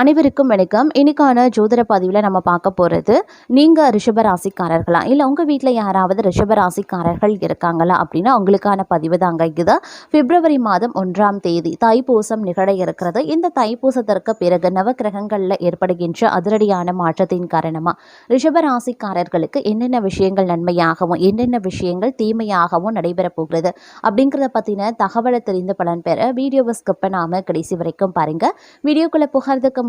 அனைவருக்கும் வணக்கம். இன்னைக்கான ஜோதிட பதிவில் நம்ம பார்க்க போகிறது நீங்கள் ரிஷபராசிக்காரர்களா? இல்லை உங்கள் வீட்டில் யாராவது ரிஷபராசிக்காரர்கள் இருக்காங்களா? அப்படின்னா உங்களுக்கான பதிவு தாங்க இது. பிப்ரவரி மாதம் ஒன்றாம் தேதி தைப்பூசம் நிகழ இருக்கிறது. இந்த தைப்பூசத்திற்கு பிறகு நவக்கிரகங்களில் ஏற்படுகின்ற அதிரடியான மாற்றத்தின் காரணமாக ரிஷபராசிக்காரர்களுக்கு என்னென்ன விஷயங்கள் நன்மையாகவும் என்னென்ன விஷயங்கள் தீமையாகவும் நடைபெறப் போகிறது அப்படிங்கிறத பற்றின தகவலை தெரிந்து பலன் பெற வீடியோவை ஸ்கிப் பண்ணாமல் கடைசி வரைக்கும் பாருங்கள் வீடியோக்குள்ளே புகார்றதுக்கு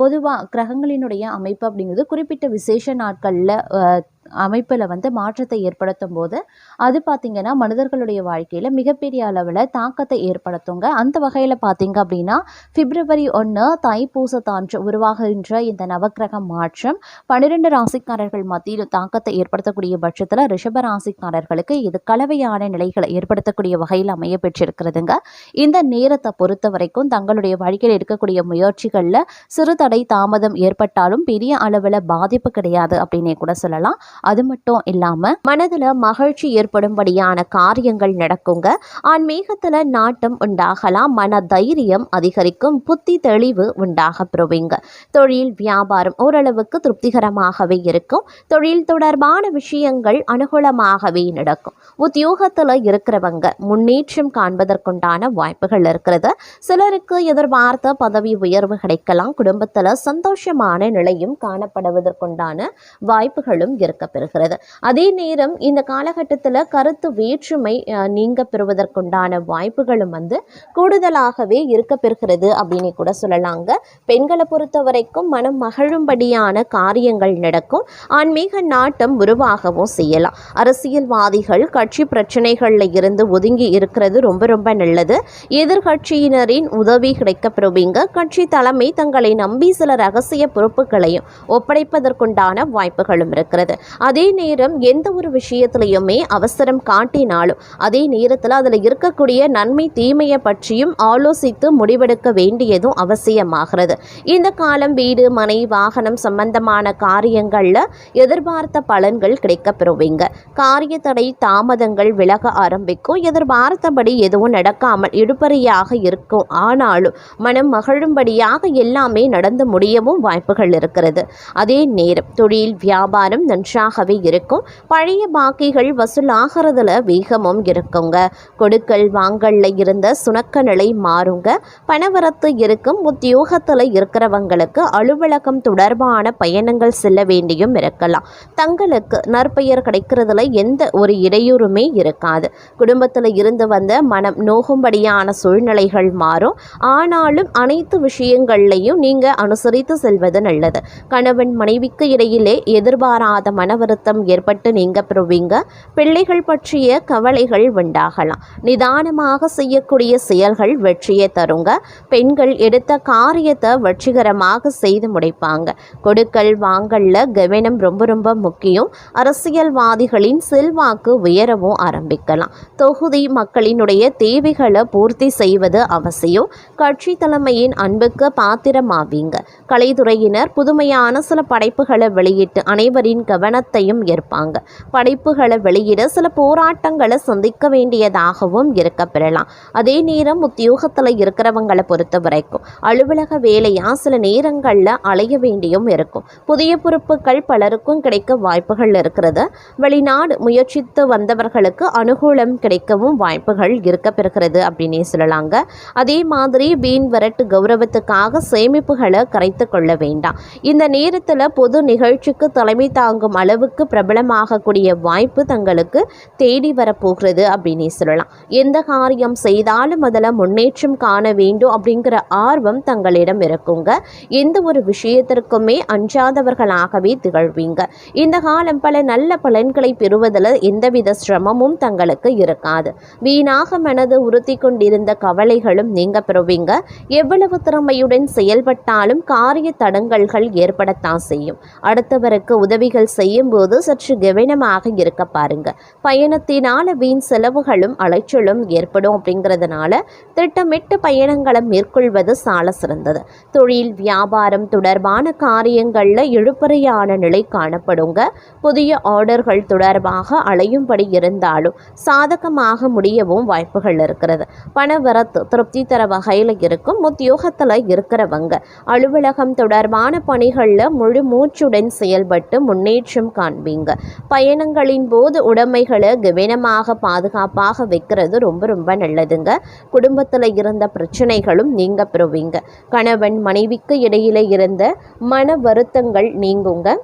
பொதுவாக கிரகங்களினுடைய அமைப்பு அப்படிங்கிறது குறிப்பிட்ட விசேஷ நாட்களில் அமைப்பில் வந்து மாற்றத்தை ஏற்படுத்தும் போது அது பார்த்திங்கன்னா மனிதர்களுடைய வாழ்க்கையில் மிகப்பெரிய அளவில் தாக்கத்தை ஏற்படுத்துங்க. அந்த வகையில் பார்த்திங்க அப்படின்னா பிப்ரவரி ஒன்று தைப்பூசத்தான்று உருவாகின்ற இந்த நவக்கிரக மாற்றம் பன்னிரெண்டு ராசிக்காரர்கள் மத்தியில் தாக்கத்தை ஏற்படுத்தக்கூடிய பட்சத்தில் ரிஷப ராசிக்காரர்களுக்கு இது கலவையான நிலைகளை ஏற்படுத்தக்கூடிய வகையில் அமைய பெற்றிருக்கிறதுங்க. இந்த நேரத்தை பொறுத்த வரைக்கும் தங்களுடைய வாழ்க்கையில் இருக்கக்கூடிய முயற்சிகளில் சிறு தடை தாமதம் ஏற்பட்டாலும் பெரிய அளவில் பாதிப்பு கிடையாது அப்படின்னே கூட சொல்லலாம். அது மட்டும் இல்லாமல் மனதில் மகிழ்ச்சி ஏற்படும்படியான காரியங்கள் நடக்குங்க. ஆன்மீகத்தில் நாட்டம் உண்டாகலாம் மன தைரியம் அதிகரிக்கும் புத்தி தெளிவு உண்டாக பெறுவீங்க தொழில் வியாபாரம் ஓரளவுக்கு திருப்திகரமாகவே இருக்கும். தொழில் தொடர்பான விஷயங்கள் அனுகூலமாகவே நடக்கும். உத்தியோகத்தில் இருக்கிறவங்க முன்னேற்றம் காண்பதற்குண்டான வாய்ப்புகள் இருக்கிறது. சிலருக்கு எதிர்பார்த்த பதவி உயர்வு கிடைக்கலாம் குடும்பத்தில் சந்தோஷமான நிலையும் காணப்படுவதற்குண்டான வாய்ப்புகளும் இருக்க பெறுகிறது அதே நேரம் இந்த காலகட்டத்தில் கருத்து வேற்றுமை நீங்க பெறுவதற்குண்டான வாய்ப்புகளும் வந்து கூடுதலாகவே இருக்க பெறுகிறது அப்படின்னு கூட சொல்லலாங்க. பெண்களை பொறுத்த வரைக்கும் மனம் மகிழும்படியான காரியங்கள் நடக்கும். ஆன்மீக நாட்டம் உருவாகவும் செய்யலாம். அரசியல்வாதிகள் கட்சி பிரச்சனைகளில் இருந்து ஒதுங்கி இருக்கிறது ரொம்ப ரொம்ப நல்லது. எதிர்கட்சியினரின் உதவி கிடைக்கப்பெறுவீங்க கட்சி தலைமை தங்களை நம்பி சில ரகசிய பொறுப்புகளையும் ஒப்படைப்பதற்குண்டான வாய்ப்புகளும் இருக்கிறது. அதே நேரம் எந்த ஒரு விஷயத்திலையுமே அவசரம் காட்டினாலும் அதே நேரத்தில் அதில் இருக்கக்கூடிய நன்மை தீமையை பற்றியும் ஆலோசித்து முடிவெடுக்க வேண்டியதும் அவசியமாகிறது. இந்த காலம் வீடு மனை வாகனம் சம்பந்தமான காரியங்களில் எதிர்பார்த்த பலன்கள் கிடைக்கப்பெறுவீங்க. காரிய தடை தாமதங்கள் விலக ஆரம்பிக்கும். எதிர்பார்த்தபடி எதுவும் நடக்காமல் இடுபறியாக இருக்கும். ஆனாலும் மனம் மகிழும்படியாக எல்லாமே நடந்து முடியவும் வாய்ப்புகள் இருக்கிறது. அதே நேரம் தொழில் வியாபாரம் நன்றாகவே இருக்கும். பழைய பாக்கிகள் வசூலாகிறதுல வேகமும் இருக்குங்க. கொடுக்கல் வாங்கல்ல இருந்த சுணக்க நிலை மாறுங்க. பணவரத்து இருக்கும். உத்தியோகத்தில் இருக்கிறவங்களுக்கு அலுவலகம் தொடர்பான பயணங்கள் செல்ல வேண்டியும் இருக்கலாம். தங்களுக்கு நற்பெயர் கிடைக்கிறதுல எந்த ஒரு இடையூறுமே இருக்காது. குடும்பத்தில் இருந்து வந்த மனம் நோகும்படியான சூழ்நிலைகள் மாறும். ஆனாலும் அனைத்து விஷயங்கள்லையும் நீங்கள் அனுசரித்து செல்வது நல்லது. கணவன் மனைவிக்கு இடையிலே எதிர்பாராத மன வருத்தம் ஏற்பட்டு நீங்க பெறுவீங்க. பிள்ளைகள் பற்றிய கவலைகள் உண்டாகலாம். நிதானமாக செய்யக்கூடிய செயல்கள் வெற்றியை தருங்க. பெண்கள் எடுத்த காரியத்தை வெற்றிகரமாக செய்து முடிப்பாங்க. கொடுக்கல் வாங்கல்ல கவனம் ரொம்ப ரொம்ப முக்கியம். அரசியல்வாதிகளின் செல்வாக்கு உயரவும் ஆரம்பிக்கலாம். தொகுதி மக்களினுடைய தேவைகளை பூர்த்தி செய்வது அவசியம். கட்சி தலைமையின் அன்புக்கு பாத்திரமாக ஆவீங்க. கலைத்துறையினர் புதுமையான சில படைப்புகளை வெளியிட்டு அனைவரின் கவனத்தையும் ஏற்பாங்க படைப்புகளை வெளியிட சில போராட்டங்களை சந்திக்க வேண்டியதாகவும் இருக்க பெறலாம். அதே நேரம் உத்தியோகத்தில் இருக்கிறவங்களை பொறுத்த வரைக்கும் அலுவலக வேலையா சில நேரங்களில் அலைய வேண்டியும் இருக்கும். புதிய பொறுப்புகள் பலருக்கும் கிடைக்க வாய்ப்புகள் இருக்கிறது. வெளிநாடு முயற்சித்து வந்தவர்களுக்கு அனுகூலம் கிடைக்கவும் வாய்ப்புகள் இருக்க பெறுகிறது அப்படின்னே சொல்லலாங்க. அதே மாதிரி வீண் வரட்டு கௌரவத்துக்காக சேமிப்புகளை கரைத்து கொள்ள வேண்டாம். இந்த நேரத்தில் பொது நிகழ்ச்சிக்கு தலைமை தாங்கும் அளவுக்கு பிரபலமாகக்கூடிய வாய்ப்பு தங்களுக்கு தேடி வரப்போகிறது அப்படின்னே சொல்லலாம். எந்த காரியம் செய்தாலும் அதில் முன்னேற்றம் காண வேண்டும் அப்படிங்கிற ஆர்வம் தங்களிடம் இருக்குங்க. எந்த ஒரு விஷயத்திற்குமே அஞ்சாதவர்களாகவே திகழ்வீங்க. இந்த காலம் பல நல்ல பலன்களை பெறுவதில் எந்தவித சிரமமும் தங்களுக்கு இருக்காது. வீணாக மனது உறுத்தி கொண்டிருந்த கவலைகளும் நீங்க பெறுவீங்க. எவ்வளவு திறமையுடன் ஏற்பட்டாலும் காரிய தடங்கல்கள் ஏற்படத்தான் செய்யும். அடுத்தவருக்கு உதவிகள் செய்யும்போது சற்று கவனமாக இருக்க பாருங்க. பயணத்தினால வீண் செலவுகளும் அலைச்சலும் ஏற்படும் அப்படிங்கிறதுனால திட்டமிட்டு பயணங்களை மேற்கொள்வது சால சிறந்தது. தொழில் வியாபாரம் தொடர்பான காரியங்களில் இழுபறையான நிலை காணப்படுங்க. புதிய ஆர்டர்கள் தொடர்பாக அலையும்படி இருந்தாலும் சாதகமாக முடியவும் வாய்ப்புகள் இருக்கிறது. பண வரத்து திருப்தி தர வகையில் இருக்கும் உத்தியோகத்தில் இருக்கிறவங்க அலுவலகம் தொடர்பான பணிகளில் முழு மூச்சுடன் செயல்பட்டு முன்னேற்றம் காண்பீங்க. பயணங்களின் போது உடைமைகளை கவனமாக பாதுகாப்பாக வைக்கிறது ரொம்ப ரொம்ப நல்லதுங்க. குடும்பத்தில் இருந்த பிரச்சனைகளும் நீங்க பெறுவீங்க. கணவன் மனைவிக்கு இடையில இருந்த மன வருத்தங்கள் நீங்குங்க.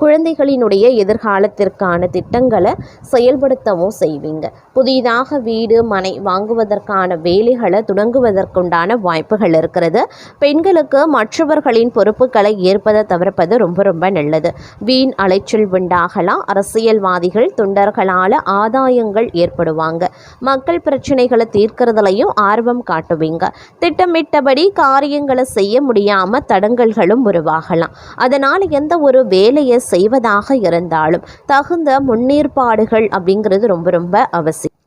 குழந்தைகளினுடைய எதிர்காலத்திற்கான திட்டங்களை செயல்படுத்தவும் செய்வீங்க. புதிதாக வீடு மனை வாங்குவதற்கான வேலைகளை தொடங்குவதற்குண்டான வாய்ப்புகள் இருக்கிறது. பெண்களுக்கு மற்றவர்களின் பொறுப்புகளை ஏற்பதை தவிர்ப்பது ரொம்ப ரொம்ப நல்லது. வீண் அலைச்சல் உண்டாகலாம். அரசியல்வாதிகள் தொண்டர்களால் ஆதாயங்கள் ஏற்படுவாங்க. மக்கள் பிரச்சனைகளை தீர்க்கறதுலையும் ஆர்வம் காட்டுவீங்க. திட்டமிட்டபடி காரியங்களை செய்ய முடியாமல் தடங்கல்களும் உருவாகலாம். அதனால் எந்த ஒரு வேலையை செய்வதாக இருந்தாலும் தகுந்த முன்னேற்பாடுகள் அப்படிங்கிறது ரொம்ப ரொம்ப அவசியம்.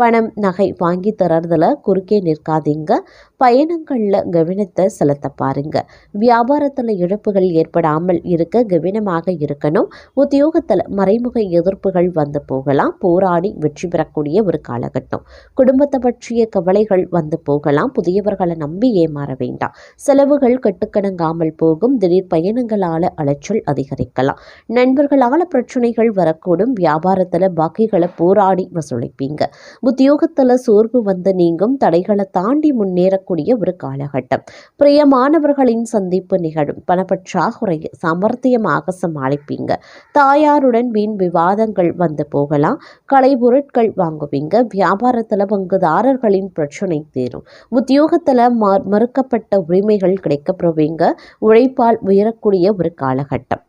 பணம் நகை வாங்கி தரதுல குறுக்கே நிற்காதீங்க. பயணங்களில் கவனத்தை செலுத்த பாருங்க. வியாபாரத்தில் இழப்புகள் ஏற்படாமல் இருக்க கவனமாக இருக்கணும். உத்தியோகத்தில் மறைமுக எதிர்ப்புகள் வந்து போகலாம். போராடி வெற்றி பெறக்கூடிய ஒரு காலகட்டம். குடும்பத்தை பற்றிய கவலைகள் வந்து போகலாம். புதியவர்களை நம்பி ஏமாற வேண்டாம். செலவுகள் கட்டுக்கணங்காமல் போகும். திடீர் பயணங்களால் அலைச்சல் அதிகரிக்கலாம். நண்பர்களால் பிரச்சனைகள் வரக்கூடும். வியாபாரத்தில் பாக்கிகளை போராடி வசூலிப்பீங்க. உத்தியோகத்தில் சோர்வு வந்து நீங்கும் தடைகளை தாண்டி முன்னேறக்கூடிய ஒரு காலகட்டம். பிரியமானவர்களின் சந்திப்பு நிகழும். பணப்பற்றாக்குறையை சமர்த்தியமாக சமாளிப்பீங்க தாயாருடன் வீண் விவாதங்கள் வந்து போகலாம். கலை பொருட்கள் வாங்குவீங்க. வியாபாரத்தில் பங்குதாரர்களின் பிரச்சனை தீரும். உத்தியோகத்தில் மறுக்கப்பட்ட உரிமைகள் கிடைக்கப்பெறுவீங்க உழைப்பால் உயரக்கூடிய ஒரு காலகட்டம்.